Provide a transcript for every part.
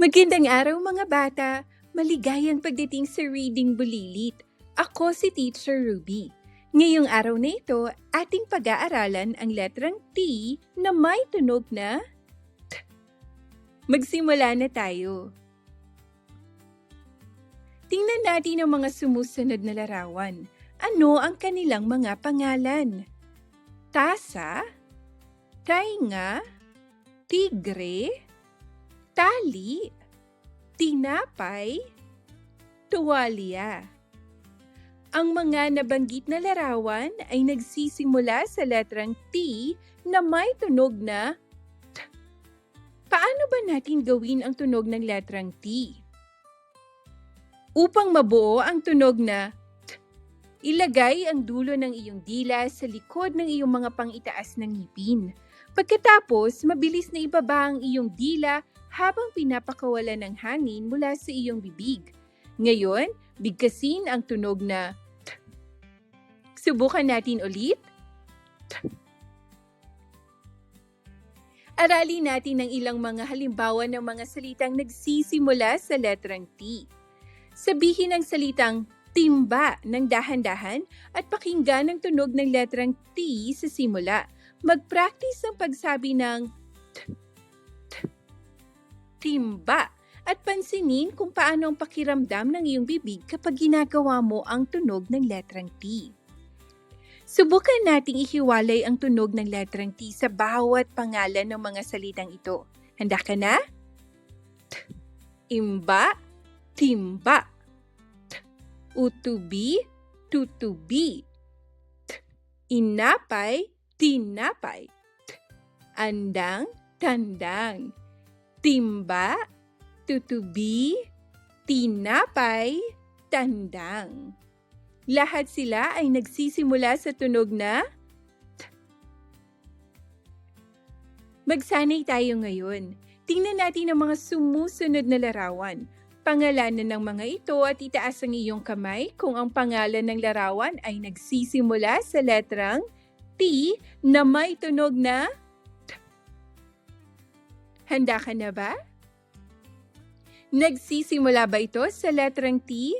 Magandang araw mga bata! Maligayang pagdating sa Reading Bulilit. Ako si Teacher Ruby. Ngayong araw na ito, ating pag-aaralan ang letrang T na may tunog na T. Magsimula na tayo. Tingnan natin ang mga sumusunod na larawan. Ano ang kanilang mga pangalan? Tasa, tainga, tigre, tali, tinapay, tuwalya. Ang mga nabanggit na larawan ay nagsisimula sa letrang T na may tunog na T. Paano ba natin gawin ang tunog ng letrang T? Upang mabuo ang tunog na T, ilagay ang dulo ng iyong dila sa likod ng iyong mga pangitaas ng ngipin. Pagkatapos, mabilis na ibaba ang iyong dila habang pinapakawalan ng hangin mula sa iyong bibig. Ngayon, bigkasin ang tunog na. Subukan natin ulit. Aralin natin ng ilang mga halimbawa ng mga salitang nagsisimula sa letrang T. Sabihin ang salitang timba ng dahan-dahan at pakinggan ang tunog ng letrang T sa simula. Mag-practice ng pagsabi ng T, timba at pansinin kung paano ang pakiramdam ng iyong bibig kapag ginagawa mo ang tunog ng letrang T. Subukan nating ihiwalay ang tunog ng letrang T sa bawat pangalan ng mga salitang ito. Handa ka na? T, imba, timba. T, utubi, tutubi. T, inapay, tinapay. T, andang, tandang. Timba, tutubi, tinapay, tandang. Lahat sila ay nagsisimula sa tunog na T. Magsanay tayo ngayon. Tingnan natin ang mga sumusunod na larawan. Pangalanan ng mga ito at itaas ang iyong kamay kung ang pangalan ng larawan ay nagsisimula sa letrang T na may tunog na. Handa ka na ba? Nagsisimula ba ito sa letrang T?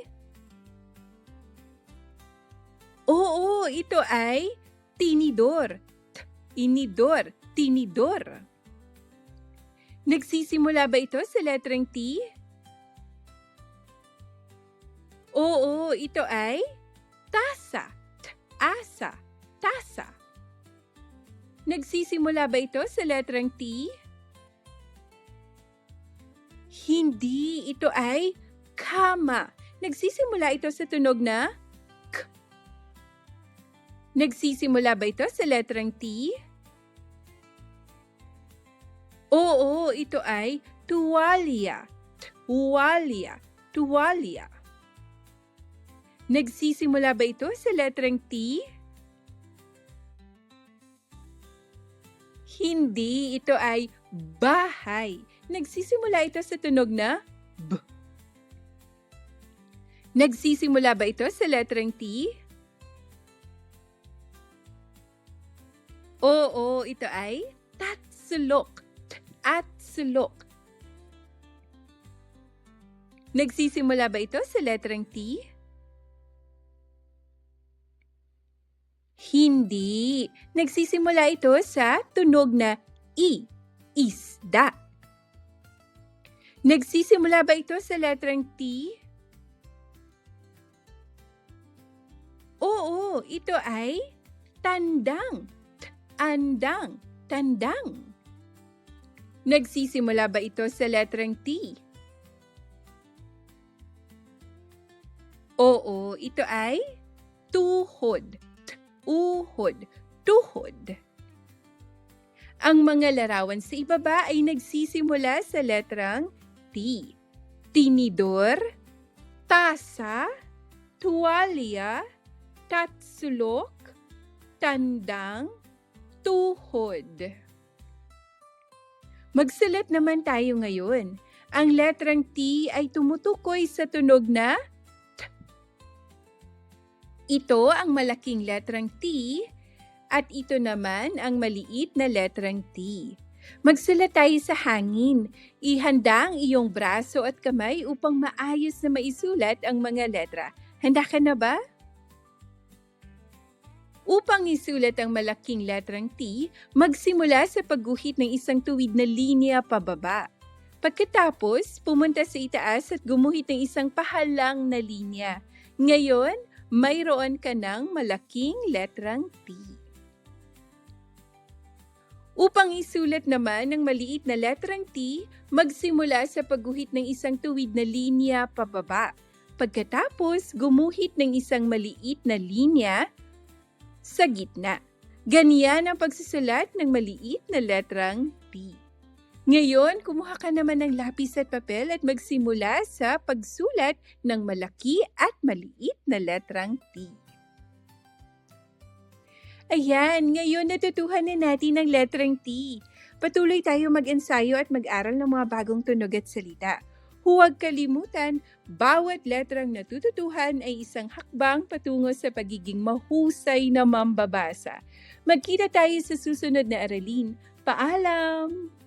Oo, ito ay tinidor. T, inidor, tinidor. Nagsisimula ba ito sa letrang T? Oo, ito ay tasa. T, asa, tasa. Nagsisimula ba ito sa letrang T? Hindi, ito ay kama. Nagsisimula ito sa tunog na K. Nagsisimula ba ito sa letrang T? Oo, ito ay tuwalya. Tuwalya, tuwalya. Nagsisimula ba ito sa letrang T? Hindi, ito ay bahay. Nagsisimula ito sa tunog na B. Nagsisimula ba ito sa letrang T? Oo, ito ay tatsulok. At sulok. Nagsisimula ba ito sa letrang T? Hindi. Nagsisimula ito sa tunog na I. Isda. Nagsisimula ba ito sa letrang T? Oo, ito ay tandang. Andang. Tandang. Nagsisimula ba ito sa letrang T? Oo, ito ay tuhod. Uhod. Tuhod. Ang mga larawan sa ibaba ay nagsisimula sa letrang T. Tinidor, tasa, tuwalya, tatsulok, tandang, tuhod. Magsulat naman tayo ngayon. Ang letrang T ay tumutukoy sa tunog na T. Ito ang malaking letrang T at ito naman ang maliit na letrang T. Magsulat tayo sa hangin. Ihanda ang iyong braso at kamay upang maayos na maisulat ang mga letra. Handa ka na ba? Upang isulat ang malaking letrang T, magsimula sa pagguhit ng isang tuwid na linya pababa. Pagkatapos, pumunta sa itaas at gumuhit ng isang pahalang na linya. Ngayon, mayroon ka ng malaking letrang T. Upang isulat naman ng maliit na letrang T, magsimula sa pagguhit ng isang tuwid na linya pababa. Pagkatapos, gumuhit ng isang maliit na linya sa gitna. Ganyan ang pagsusulat ng maliit na letrang T. Ngayon, kumuha ka naman ng lapis at papel at magsimula sa pagsulat ng malaki at maliit na letrang T. Ayan, ngayon natutuhan na natin ang letrang T. Patuloy tayo mag-ensayo at mag-aral ng mga bagong tunog at salita. Huwag kalimutan, bawat letrang natututuhan ay isang hakbang patungo sa pagiging mahusay na mambabasa. Magkita tayo sa susunod na aralin. Paalam!